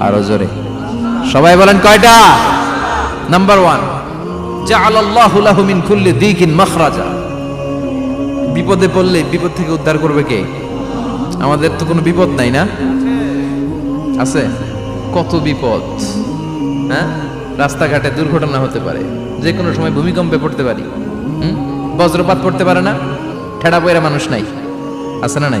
আরও জোরে। সবাই বলেন কয়টা? নাম্বার ওয়ান মিন কুল্লি দিকিন মাখরাজা। বিপদে পড়লে বিপদ থেকে উদ্ধার করবে কে? আমাদের তো কোনো বিপদ নাই না? আছে? কত বিপদ? হ্যাঁ? রাস্তাঘাটে দুর্ঘটনা হতে পারে। যে কোনো সময় ভূমিকম্পে পড়তে পারি? বজ্রপাত পড়তে পারে না? ঠেড়া পয়রা মানুষ নাই। আছে না নাই?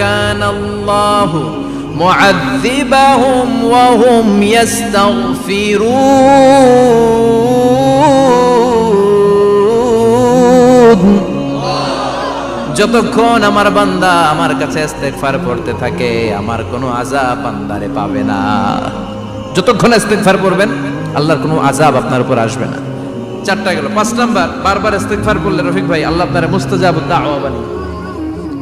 কান আল্লাহু মুআযযিবাহুম ওয়া হুম ইস্তাগফিরুন যতক্ষণ আমার বান্দা আমার কাছে ইস্তেগফার পড়তে থাকে, আমার কোনো আযাব বান্দারে পাবে না। যতক্ষণ ইস্তেগফার পড়বেন আল্লাহর কোনো আযাব আপনার উপর আসবে না। চারটা গেল। পাঁচ নাম্বার, বারবার ইস্তেগফার করলে রফিক ভাই, আল্লাহ আপনারে মুস্তাজাবুদ দাওয়া বানি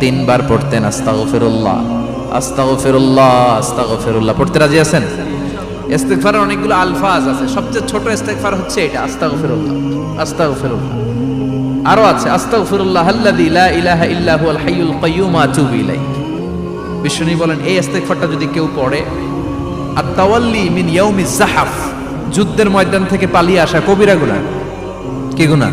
তিনবার পড়তেন আস্তাগফিরুল্লাহ আস্তাগফিরুল্লাহ আস্তাগফিরুল্লাহ। পড়তে রাজি আছেন? ইস্তেগফারের অনেকগুলো আলফাজ আছে। সবচেয়ে ছোট ইস্তেগফার হচ্ছে এটা, আস্তাগফিরুল্লাহ আস্তাগফিরুল্লাহ। আরও আছে, আস্তাগফিরুল্লাহ আল্লাযী লা ইলাহা ইল্লা হুয়াল হাইয়ুল কাইয়্যুম, আতুবু ইলাইহি। বিশ্বনী বলেন, এই ইস্তেগফারটা যদি কেউ পড়ে আর তাওয়াল্লি মিন ইয়াউমিজ জাহাফ যুদ্ধের ময়দান থেকে পালিয়ে আসা কবিরা গুনাহ। কি গুনাহ?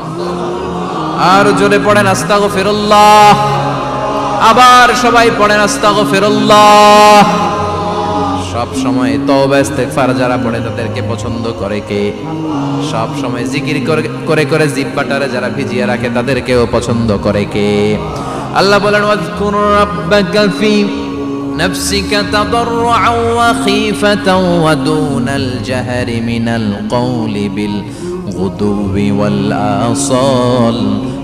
আর জোরে পড়েন আস্তাগফিরুল্লাহ আবার সবাই পড়েন আস্তাগফিরুল্লাহ সব সময় তওবা ইস্তেগফার যারা পড়ে তাদেরকে পছন্দ করে কে সব সময় জিকির করে করে করে জিব্বাটারে যারা ভিজিয়ে রাখে তাদেরকেও পছন্দ করে কে আল্লাহ বলেন ওয়াজকুর রাব্বাকা ফি نفسك تضرعا وخيفة ودون الجهر من القول بالغدو والآصال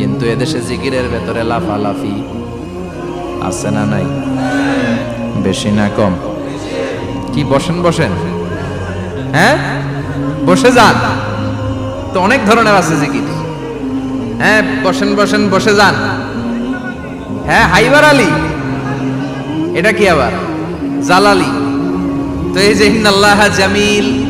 কিন্তু এদেশে জিকিরের ভেতরে লাফালাফি আছে না নাই? বেশি না কম। কি, বসেন বসেন। হ্যাঁ? বসে যান। তো অনেক ধরনের আছে জিকির। হ্যাঁ বসেন বসেন, বসে যান। হ্যাঁ হাইবার আলী। এটা কি আবার? জালালি। তো এই যে আল্লাহ জামিল।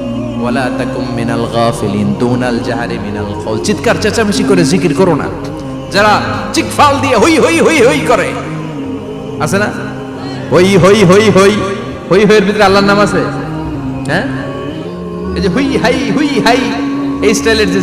ওয়ালা তাকুম মিনাল গাফিলিন দুনাল জাহারি মিনাল কওল চিৎকার, চেঁচামেচি করে জিকির করো না। যারা চিকফাল দিয়ে হই হই হই হই করে। আছে না? হই হই হই হই। হই, হইয়ের ভিতরে আল্লাহর নাম আছে? হ্যাঁ? এই যে হুই, হাই হুই, হাই, এই স্টাইলের যে